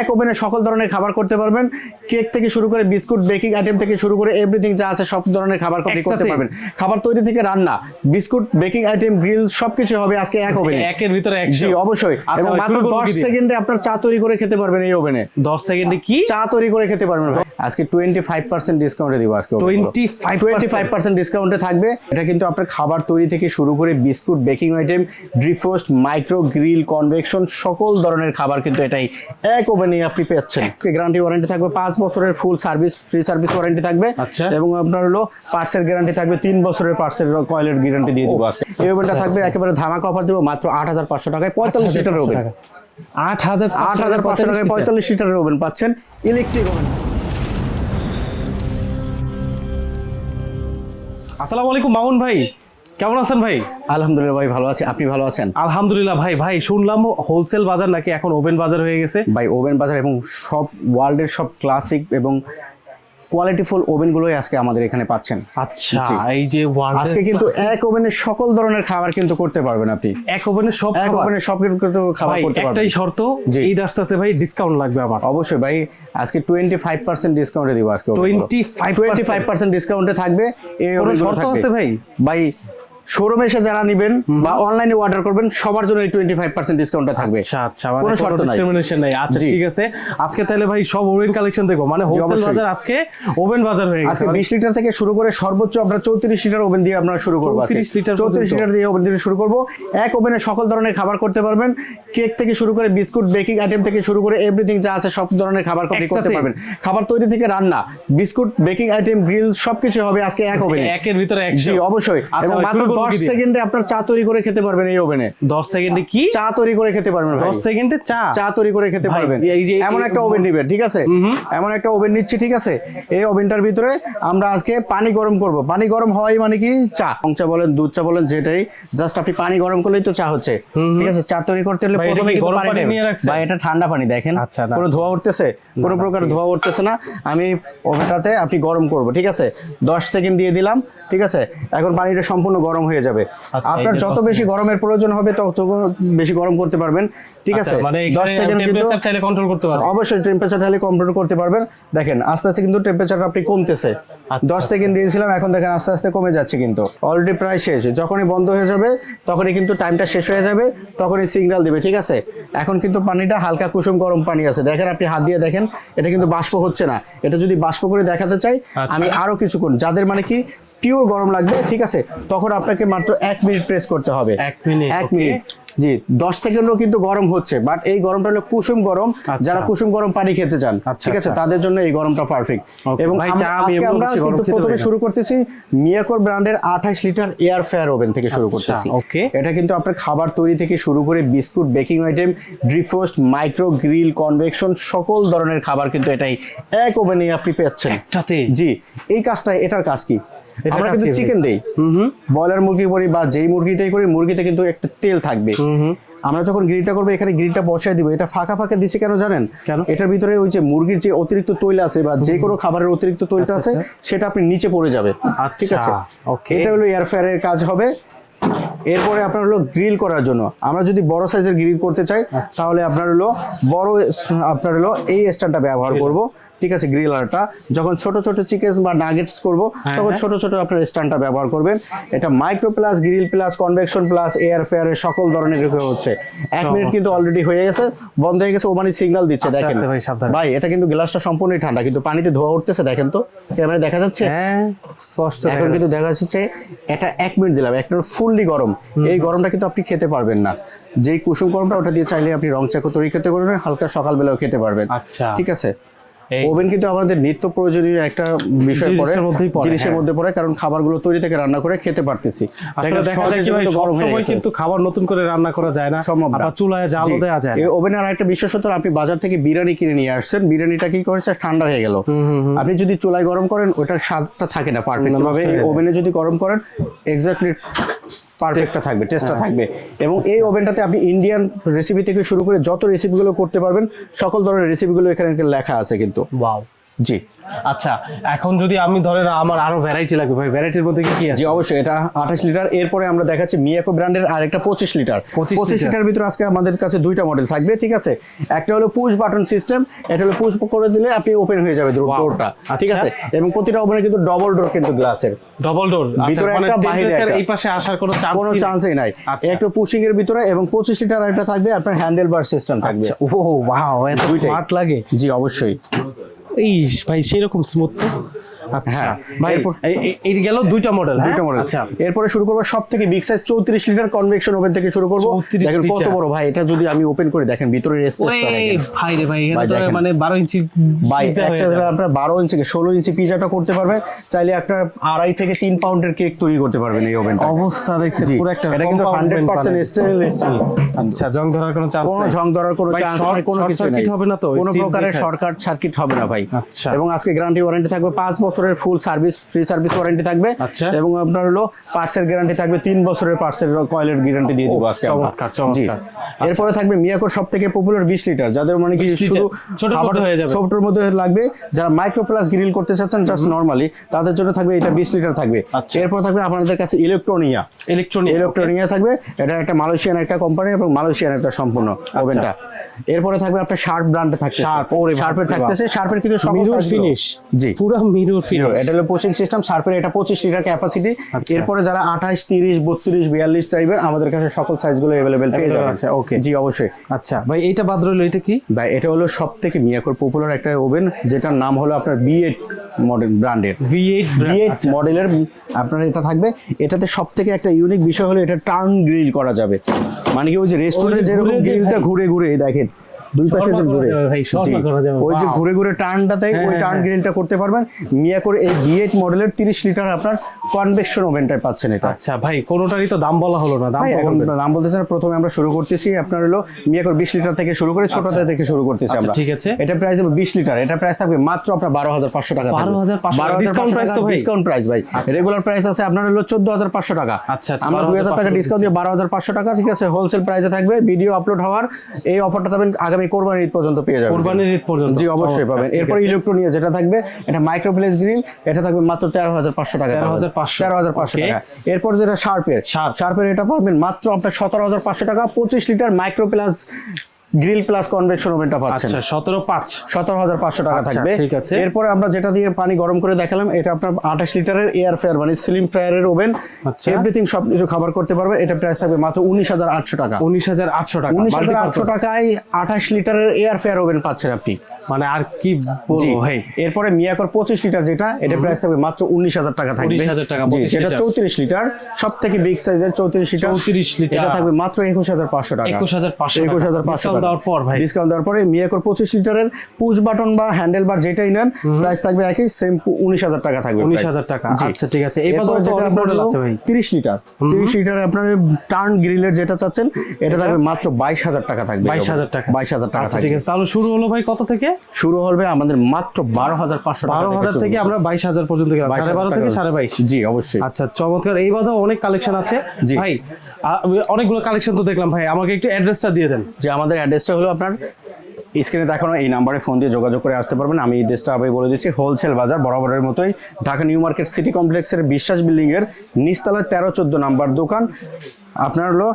এক ওভেনে সকল ধরনের খাবার করতে পারবেন। কেক থেকে শুরু করে বিস্কুট বেকিং আইটেম থেকে শুরু করে এভরিথিং যা আছে সব ধরনের খাবার আপনি করতে পারবেন। খাবার তৈরি থেকে রান্না বিস্কুট বেকিং আইটেম গ্রিল সবকিছু হবে আজকে এক ওভেনে। একের ভিতরে এক জি অবশ্যই। আচ্ছা এবং মাত্র শুরু করব দশ কি দিয়ে? সেকেন্ডে আপনার চা তৈরি করে খেতে পারবেন এই ওভেনে। দশ সেকেন্ডে কি? চা তৈরি করে খেতে পারবেন ভাই। আজকে টোয়েন্টি ফাইভ পার্সেন্ট ডিসকাউন্টে দিব আজকে twenty five twenty five percent ডিসকাউন্টে থাকবে। এটা কিন্তু আপনার খাবার তৈরি থেকে শুরু করে biscuit baking item defrost micro grill convection সকল ধরনের খাবার কিন্তু এটাই এক ওভেনে আপনি পাচ্ছেন গ্যারান্টি ওয়ারেন্টি থাকবে পাঁচ বছরের full service free service warranty থাকবে। আচ্ছা। এবং আপনার হলো পার্সের গ্যারান্টি থাকবে তিন বছরের পার্সের কয়েলের গ্যারান্টি দিয়ে দিব আজকে। এই ওভেনটা থাকবে একেবারে ধামাকা অফার দিব মাত্র আট হাজার পাঁচশো টাকায় পঁয়তাল্লিশ লিটারের ওভেন আট হাজার আট হাজার পাঁচশো টাকায় পঁয়তাল্লিশ লিটারের ওভেন পাচ্ছেন ইলেকট্রিক ওভেন আসসালামু আলাইকুম মামুন ভাই। কেমন আছেন ভাই? আলহামদুলিল্লাহ ভাই ভালো আছি। আপনি ভালো আছেন? আলহামদুলিল্লাহ ভাই ভাই শুনলাম হোলসেল বাজার নাকি এখন ওভেন বাজার হয়ে গেছে? ভাই ওভেন বাজার এবং সব ওয়ার্ল্ডের সব ক্লাসিক এবং কোয়ালিটিফুল ওভেনগুলোই আজকে আমাদের এখানে পাচ্ছেন। আচ্ছা। এই যে আজকে কিন্তু এক ওভেনে সকল ধরনের খাবার কিন্তু করতে পারবেন আপনি। এক ওভেনে সব এক ওভেনে সব কিন্তু খাবার করতে পারবেন। একটাই শর্ত। এই আসতেছে ভাই ডিসকাউন্ট লাগবে আমার। অবশ্যই ভাই আজকে টোয়েন্টি ফাইভ পার্সেন্ট ডিসকাউন্টে দিব আজকে 25% টোয়েন্টি ফাইভ পার্সেন্ট ডিসকাউন্টে থাকবে এই কোনো শর্ত আছে ভাই? ভাই শোরুমে এসে যারা নেবেন বা অনলাইনে অর্ডার করবেন সবার জন্য এই ডিসকাউন্টটা থাকবে। আচ্ছা আচ্ছা মানে কোনো শর্ত ডিসক্রিমিনেশন নাই। আচ্ছা ঠিক আছে। আজকে তাহলে ভাই সব ওভেন কালেকশন দেখব। মানে হোলসেল বাজার আজকে ওভেন বাজার হয়ে গেছে। আজকে মানে লিটার থেকে শুরু করে সর্বোচ্চ আমরা চৌত্রিশ লিটার ওভেন দিয়ে আমরা শুরু করব 34 লিটার। লিটার দিয়ে ওভেন দিয়ে শুরু করব। এক ওভেনে সকল ধরনের খাবার করতে পারবেন। কেক থেকে শুরু করে বিস্কুট বেকিং আইটেম থেকে শুরু করে এভরিথিং যা আছে সব ধরনের খাবার আপনি করতে পারবেন। খাবার তৈরি থেকে রান্না বিস্কুট বেকিং আইটেম গ্রিল সবকিছু হবে আজকে এক ওভেনে একের ভিতরে এক জি অবশ্যই। আচ্ছা এবং মাত্র শুরু করব দশ কি দিয়ে? সেকেন্ডে আপনার চা তৈরি করে খেতে পারবেন এই ওভেনে। দশ সেকেন্ডে কি? চা তৈরি করে খেতে পারবেন ভাই। দশ সেকেন্ডে চা? চা তৈরি করে খেতে পারবেন। এমন একটা ওভেন নিবেন ঠিক আছে? এমন একটা ওভেন নিচ্ছি ঠিক আছে? এই ওভেনটার ভিতরে আমরা আজকে পানি গরম করব। পানি গরম হয় মানে কি? চা। চা বলেন দুধ চা বলেন যেটাই জাস্ট আপনি পানি গরম করলেই তো চা হচ্ছে। ঠিক আছে? চা তৈরি করতে হলে প্রথমে গরম পানি নিয়ে রাখছে? ভাই এটা ঠান্ডা পানি দেখেন। আচ্ছা, কোনো ধোয়া উঠতেছে? কোনো প্রকার ধোয়া উঠতেছে না। আমি ওভেনটাতে আপনি গরম করব ঠিক আছে? দশ সেকেন্ড দিয়ে দিলাম ঠিক আছে? এখন পানিটা সম্পূর্ণ গরম হয়ে যাবে। আচ্ছা, আপনার যত বেশি গরমের প্রয়োজন হবে তত বেশি গরম করতে পারবেন। ঠিক আছে? আচ্ছা, মানে দশ সেকেন্ড কিন্তু চাইলে কন্ট্রোল করতে পারবে অবশ্যই টেম্পারেচার তাহলে কন্ট্রোল করতে পারবেন। দেখেন আস্তে আস্তে কিন্তু টেম্পারেচার আপনি কমতেছে। আচ্ছা, দশ সেকেন্ড দিয়েছিলাম এখন দেখেন আস্তে আস্তে কমে যাচ্ছে কিন্তু। অলরেডি প্রায় শেষ। যখনই বন্ধ হয়ে যাবে তখনই কিন্তু টাইমটা শেষ হয়ে যাবে তখনই সিগন্যাল দিবে ঠিক আছে? এখন কিন্তু পানিটা হালকা কুসুম গরম পানি আছে। দেখেন আপনি হাত দিয়ে দেখেন এটা কিন্তু বাষ্প হচ্ছে না। এটা যদি বাষ্প করে দেখাতে চাই। আমি আরও কিছুক্ষণ যাদের মানে কি পিওর গরম লাগবে ঠিক আছে? তখন আপনাকে মাত্র এক মিনিট প্রেস করতে হবে। এক মিনিট, এক মিনিট। জি দশ সেকেন্ডও কিন্তু গরম হচ্ছে বাট এই গরমটা হলো কুসুম গরম। আচ্ছা। যারা কুসুম গরম পানি খেতে চান আচ্ছা, ঠিক আছে? আচ্ছা। তাদের জন্য এই গরমটা পারফেক্ট এবং আমরা- কিন্তু প্রথমে শুরু করতেছি মিয়াকোর ব্র্যান্ডের আঠাশ লিটার এয়ার ফেয়ার ওভেন থেকে শুরু করতেছি। okay. এটা কিন্তু আপনার খাবার তৈরি থেকে শুরু করে biscuit baking item defrost micro grill convection সকল ধরনের খাবার কিন্তু এটাই এক ওভেনে আপনি পাচ্ছেন জি এই কাজটা এটার কাজ কি? আমরা কিন্তু? চিকেন দেই। ব্রয়লার মুরগি করি বা যেই মুরগিটাই করি মুরগিতে কিন্তু একটা তেল থাকবে। আমরা যখন গ্রিলটা করব এখানে গ্রিলটা বসায় দিব। এটা ফাঁকা ফাঁকা দিচ্ছে কেন জানেন? এটার ভিতরে ওই যে মুরগির যে অতিরিক্ত তৈল আছে বা যে কোনো খাবারের অতিরিক্ত তৈলটা আছে সেটা আপনি নিচে পড়ে যাবে। ঠিক আছে? আচ্ছা, এটা হলো এয়ার ফ্রায়ারের কাজ হবে। এরপরে আপনার হলো গ্রিল করার জন্য। আমরা যদি বড় সাইজের গ্রিল করতে চাই আচ্ছা। তাহলে আপনার হলো বড় আপনার হলো এই স্ট্যান্ডটা ব্যবহার করব। ঠিক আছে গ্রিলারটা যখন ছোট ছোট চিকেন বা নাগেটস করব হ্যাঁ, তখন হ্যাঁ। ছোট ছোট আপনার স্ট্যান্ডটা ব্যবহার করবেন। এটা micro plus grill plus convection plus air ফেয়ারের সকল ধরনের হচ্ছে। এক মিনিট কিন্তু অলরেডি হয়ে গেছে বন্ধ হয়ে গেছে ওমানি সিগন্যাল দিচ্ছে দেখেন। ভাই, এটা কিন্তু গ্লাসটা সম্পূর্ণই ঠান্ডা কিন্তু পানিতে ধোয়া উঠতেছে দেখেন তো। ক্যামেরা দেখা যাচ্ছে? হ্যাঁ স্পষ্ট এখন কিন্তু দেখা যাচ্ছে এটা এক মিনিট দিলাম এক মিনিট ফুললি গরম। এই গরমটা কিন্তু আপনি খেতে পারবেন না। যেই কুসুম গরমটা ওটা দিয়ে চাইলে আপনি রং চাকু তৈরি খেতে পারবেন হালকা সকালবেলাও খেতে পারবেন। আচ্ছা। ঠিক আছে? ওভেন কিন্তু আমাদের নিত্য প্রয়োজনীয় একটা বিষয় পড়ে জিনিসের হ্যাঁ। মধ্যে পড়ে কারণ খাবারগুলো তৈরি থেকে রান্না করে খেতে পারতেছি আসলে দেখা যায় কি ভাই কিন্তু সবসময় কিন্তু খাবার নতুন করে রান্না করা যায় না সম্ভব না। চুলায় জালও জি। দেওয়া যায় এই। ওভেনের আরেকটা বিশেষত আপনি বাজার থেকে বিরিয়ানি কিনে নিয়ে আসছেন বিরিয়ানিটা কি করেছে ঠান্ডা হয়ে গেল আপনি যদি চুলায় গরম করেন ওটার স্বাদটা থাকে না পারফেক্ট ভাবে ওভেনে যদি গরম করেন এক্স্যাক্টলি পারফেক্টটা থাকবে টেস্টটা হ্যাঁ। থাকবে। এবং এই ওভেনটাতে আপনি ইন্ডিয়ান রেসিপি থেকে শুরু করে যত রেসিপিগুলো করতে পারবেন সকল ধরনের রেসিপিগুলো এখানে লেখা আছে কিন্তু। ওয়াও জি। আচ্ছা এখন যদি আমি ধরেন আমার আরও ভ্যারাইটি লাগবে ভাই ভ্যারাইটির মধ্যে কি কি আছে? জি অবশ্যই এটা আঠাশ লিটার। এরপরে আমরা দেখাচ্ছি মিয়াকো ব্র্যান্ডের আরেকটা পঁচিশ লিটার। 25 পঁচিশ লিটার। ভিতরে আজকে আমাদের কাছে দুইটা মডেল থাকবে ঠিক আছে? একটা হলো পুশ বাটন সিস্টেম এটা হলো পুশ করে দিলে আপনি ওপেন হয়ে যাবে ডোরটা ঠিক আচ্ছা। আছে? এবং প্রতিটা ওপেনে কিন্তু ডবল ডোর কিন্তু গ্লাসের ডবল ডোর ভিতরে একটা, বাইরে। এই পাশে আসার কোনো চান্স কোনো চান্সই নাই। আচ্ছা। একটু পুশিং এর ভিতরে এবং পঁচিশ লিটার একটা থাকবে আপনার হ্যান্ডেল বার সিস্টেম থাকবে ও ওয়াও এত। স্মার্ট লাগে। জি অবশ্যই। ইস ভাই সেরকম স্মুথ তো আচ্ছা। হ্যাঁ, ভাই এই- গেল দুইটা মডেল দুইটা মডেল আচ্ছা। এরপরে শুরু করব সব থেকে বিগ সাইজ চৌত্রিশ লিটার কনভেকশন ওভেন থেকে শুরু করব। দেখেন কত বড় ভাই এটা যদি আমি ওপেন করে দেখেন ভিতরের স্পেসটা দেখেন ভাই রে ভাই এটা মানে 12 ইঞ্চি ভাই একটা। আপনার বারো ইঞ্চি ষোলো ইঞ্চি পিজাটা করতে পারবেন। চাইলে আপনার আড়াই থেকে তিন পাউন্ডের কেক তৈরি করতে পারবেন এই ওভেনটা অবস্থা দেখছেন পুরো একটা এটা কিন্তু compound হান্ড্রেড oven পার্সেন্ট বানায়। স্টেনলেস স্টিল আচ্ছা জং ধরার কোনো চান্স কোনো ঝং ধরার কোনো চান্স নাই কোনো কিছু নাই। হবে না তো? কোনো প্রকারের শর্টকাট সার্কিট হবে না ভাই। আচ্ছা। এবং আজকে গ্যারান্টি ওয়ারেন্টি থাকবে পাঁচ বছরের full service free service warranty থাকবে আচ্ছা। এবং আপনার হলো পার্টসের গ্যারান্টি থাকবে তিন বছরের পার্টসের কয়েলের গ্যারান্টি দিয়ে দিব আজকে। চমৎকার, চমৎকার। জি এরপরে থাকবে মিয়াকোর সব থেকে পপুলার বিশ লিটার যাদের মানে কি শুধু খাবার হয়ে যাবে। ছোটর মধ্যে লাগবে যারা মাইক্রো প্লাস গ্রিল করতে চাচ্ছেন জাস্ট নরমালি তাদের জন্য থাকবে এটা বিশ লিটার থাকবে আচ্ছা। এরপর থাকবে আপনাদের কাছে ইলেকট্রনিয়া ইলেকট্রনিক ইলেকট্রনিয়া থাকবে এটা একটা মালয়েশিয়ান একটা কোম্পানি এবং মালয়েশিয়ান একটা সম্পূর্ণ ওভেনটা এরপরে থাকবে আপনার শার্প ব্র্যান্ডে থাকছে Sharp, ওরে শার্পের থাকতেছে শার্পের কিন্তু সকল মিরর ফিনিশ জি। পুরো মিরর ফিনিশ এটা হলো পোচিং সিস্টেম শার্পের এটা পঁচিশ লিটার ক্যাপাসিটি আচ্ছা। এরপরে যারা আঠাশ তিরিশ বত্রিশ বিয়াল্লিশ চাইবেন আমাদের কাছে সকল সাইজগুলো অ্যাভেলেবেল পেয়ে যাবেন। আছে, okay. জি অবশ্যই। আচ্ছা ভাই এইটা বাদ রইল এটা কি? ভাই এটা হলো সব থেকে মিয়াকোর পপুলার একটা ওভেন যেটার নাম হলো আপনার বি এইট মডেল ব্র্যান্ডের V8 বি এইট মডেলের আপনার এটা থাকবে। এটাতে সব থেকে একটা ইউনিক বিষয় হলো এটা টার্ন গ্রিল করা যাবে। মানে কি ওই যে রেস্টুরেন্টে যেরকম গ্রিলটা ঘুরে ঘুরে এই দেখেন দুই পাশে ঘুরে। ওই যে ঘুরে ঘুরে টার্নটাতে হ্যাঁ, ওই টার্ন হ্যাঁ। গ্রিলটা করতে পারবেন। মিয়াকোর এই মডেলের তিরিশ লিটার আপনার কনভেকশন ওভেনটাই পাচ্ছেন এটা। আচ্ছা ভাই কোনোটারই তো দাম বলা হলো না দাম এখন বলতেছে না প্রথমে আমরা শুরু করতেছি আপনার হলো মিয়াকোর লিটার থেকে শুরু করে ছোটটা থেকে শুরু করতেছি আচ্ছা, আমরা। ঠিক আছে। এটা প্রাইস হবে লিটার এটা প্রাইস থাকবে মাত্র আপনার বারো হাজার পাঁচশো টাকা 12,500 discount price তো ভাই? ডিসকাউন্ট প্রাইস ভাই। রেগুলার প্রাইস আছে আপনার হলো চোদ্দ হাজার পাঁচশো টাকা। আচ্ছা, আচ্ছা, আমরা দুই হাজার টাকা ডিসকাউন্ট দিয়ে বারো হাজার পাঁচশো টাকা ঠিক আছে হোলসেল প্রাইসে থাকবে ভিডিও আপলোড হওয়ার এই অফারটা পাবেন আগামী কোরবানির ঈদ পর্যন্ত পেয়ে যাবেন। কোরবানির ঈদ পর্যন্ত। জি অবশ্যই পাবেন। এরপর আছে। ইলেকট্রনিয়া যেটা থাকবে এটা মাইক্রোপ্লেস গ্রিল এটা থাকবে মাত্র তেরো হাজার পাঁচশো টাকা 13,500 তেরো হাজার পাঁচশো। টাকা। এরপর যেটা শার্পের। শার্পের এটা পাবেন মাত্র আপনার সতেরো হাজার পাঁচশো টাকা পঁচিশ litre micro plus grill plus convection ওভেনটা পাচ্ছেন। আচ্ছা সতেরো পাঁচ। সতেরো হাজার পাঁচশো টাকা আচ্ছা, থাকবে। ঠিক আছে। এরপরে আমরা যেটা দিয়ে পানি গরম করে দেখালাম এটা আপনার আঠাশ লিটারের এয়ার ফেয়ার মানে স্লিম ফ্রায়ারের ওভেন আচ্ছা। এভরিথিং সব কিছু খাবার করতে পারবে। এটা প্রাইস থাকবে মাত্র উনিশ হাজার আটশো টাকা। উনিশ হাজার আটশো টাকা। উনিশ হাজার আটশো multipurpose। টাকায় আঠাশ লিটারের এয়ার ফেয়ার ওভেন পাচ্ছেন আপনি। মানে আর কি বলব ভাই? এরপরে মিয়াকর পঁচিশ লিটার যেটা এটা প্রাইস থাকবে মাত্র উনিশ হাজার টাকা থাকবে। 19,000 টাকা, 25 সেটা লিটার। চৌত্রিশ লিটার। সব থেকে বিগ সাইজের চৌত্রিশ লিটার। 34 লিটার। এটা থাকবে মাত্র একুশ হাজার পাঁচশো টাকা। 21,500 একুশ হাজার পাঁচশো দেওয়ার পর ভাই। ডিসকাউন্ট দেওয়ার পরে মিয়াকর পঁচিশ লিটারের পুশ বাটন বা হ্যান্ডেল বার যেটাই নেন প্রাইস থাকবে একই সেম উনিশ হাজার টাকা থাকবে উনিশ হাজার টাকা। আচ্ছা ঠিক আছে। যেটা মডেল আছে ভাই। 30 লিটার। 30 লিটার আপনার টার্ন গ্রিলের যেটা চাচ্ছেন এটা থাকবে মাত্র 22000 টাকা থাকবে। 22,000 টাকা। 22000 টাকা আচ্ছা ঠিক আছে। তাহলে শুরু হলো ভাই কত থেকে? শুরু হবে আমাদের মাত্র 12500 টাকা বারো হাজার থেকে আমরা বাইশ হাজার পর্যন্ত গেলাম। সাড়ে বারো থেকে সাড়ে বাইশ? জি অবশ্যই। আচ্ছা চমৎকার। এই বাদেও অনেক কালেকশন আছে। জি। ভাই অনেকগুলো কালেকশন তো দেখলাম ভাই। আমাকে একটু অ্যাড্রেসটা দিয়ে দেন। যে আমাদের অ্যাড্রেসটা হলো আপনার স্ক্রিনে দেখানো এই নাম্বারে ফোন দিয়ে যোগাযোগ করে আসতে পারবেন। আমি ড্রেসটা আবার বলে দিচ্ছি, হোলসেল বাজার বরাবরের মতোই ঢাকা নিউ মার্কেট সিটি কমপ্লেক্সের বিশ্বাস বিল্ডিংয়ের এর নিচতলায় তেরো চোদ্দ নাম্বার দোকান। আপনার হলো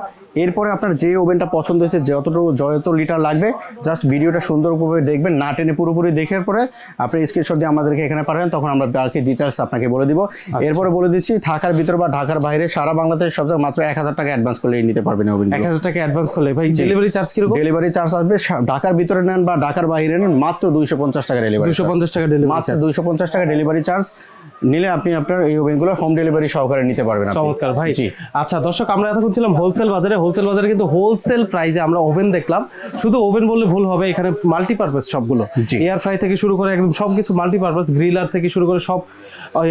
এরপরে আপনার যে ওভেনটা পছন্দ হয়েছে যতটুকু যত লিটার লাগবে জাস্ট ভিডিওটা সুন্দরভাবে দেখবেন না টেনে পুরোপুরি দেখার পরে আপনি স্ক্রিনশট দিয়ে আমাদেরকে এখানে পাঠাবেন তখন আমরা বাকি ডিটেলস আপনাকে বলে দিব। এরপরে বলে দিচ্ছি ঢাকার ভিতর বা ঢাকার বাইরে সারা বাংলাদেশ সব মাত্র এক হাজার টাকা অ্যাডভান্স করলে নিতে পারবেন ওভেন এক হাজার টাকা অ্যাডভান্স করলে। ভাই ডেলিভারি চার্জ কীরকম? ডেলিভারি চার্জ আসবে ঢাকার ভিতরে নেন বা ঢাকার বাইরে নেন মাত্র দুইশো পঞ্চাশ টাকা ডেলিভারি দুশো পঞ্চাশ টাকা ডেলিভারি মাত্র দুইশো পঞ্চাশ টাকা ডেলিভারি চার্জ নিলে আপনি আপনার এই ওভেনগুলো হোম ডেলিভারি সহকারে নিতে পারবেন। চমৎকার ভাই। জি। আচ্ছা দর্শক আমরা এতক্ষণ ছিলাম হোলসেল বাজারে। হোলসেল বাজারে কিন্তু হোলসেল প্রাইসে আমরা ওভেন দেখলাম। শুধু ওভেন বললে ভুল হবে এখানে মাল্টিপারপাস সবগুলো। এয়ার ফ্রাই থেকে শুরু করে একদম সবকিছু মাল্টিপারপাস গ্রিলার থেকে শুরু করে সব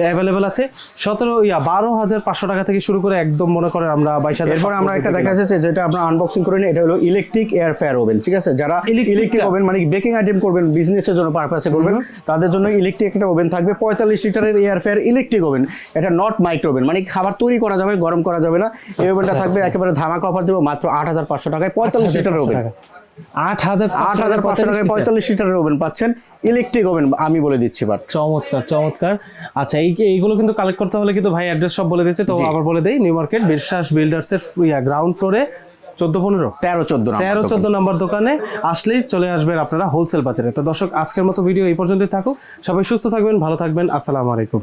অ্যাভেলেবেল আছে। সতেরো ইয়া বারো হাজার পাঁচশো টাকা থেকে শুরু করে একদম মনে করেন আমরা বাইশ হাজার এরপর আমরা একটা দেখা যাচ্ছে যেটা আমরা আনবক্সিং করে নিই এটা হলো ইলেকট্রিক এয়ার ফ্রায়ার ওভেন ঠিক আছে? যারা ইলেকট্রিক ওভেন মানে বেকিং আইটেম করবেন বিজনেসের জন্য পারপাসে করবেন তাদের জন্য ইলেকট্রিক একটা ওভেন থাকবে। পঁয়তাল্লিশ লিটারের এয়ার ফ্রায়ার ইলেকট্রিক ওভেন এটা নট মাইক্রো ওভেন মানে খাবার তৈরি করা যাবে গরম করা যাবে না। এই ওভেনটা থাকবে একেবারে ধামাকা অফার দেবো মাত্র আট হাজার পাঁচশো টাকায় পঁয়তাল্লিশ লিটার ওভেন আট হাজার আট হাজার পাঁচশো টাকায় পঁয়তাল্লিশ লিটারের ওভেন পাচ্ছেন ইলেকট্রিক ওভেন আমি বলে দিচ্ছি বাট চমৎকার চমৎকার। আচ্ছা এই এইগুলো কিন্তু কালেক্ট করতে হলে কিন্তু ভাই অ্যাড্রেস সব বলে দিচ্ছে তো আবার বলে দেই নিউ মার্কেট বিশ্বাস বিল্ডার্স এর গ্রাউন্ড ফ্লোরে চোদ্দ পনেরো? তেরো চোদ্দ তেরো চোদ্দ নম্বর দোকানে আসলেই চলে আসবেন আপনারা হোলসেল বাজারে। তো দর্শক আজকের মতো ভিডিও এই পর্যন্তই থাকুক। সবাই সুস্থ থাকবেন ভালো থাকবেন। আসসালামু আলাইকুম।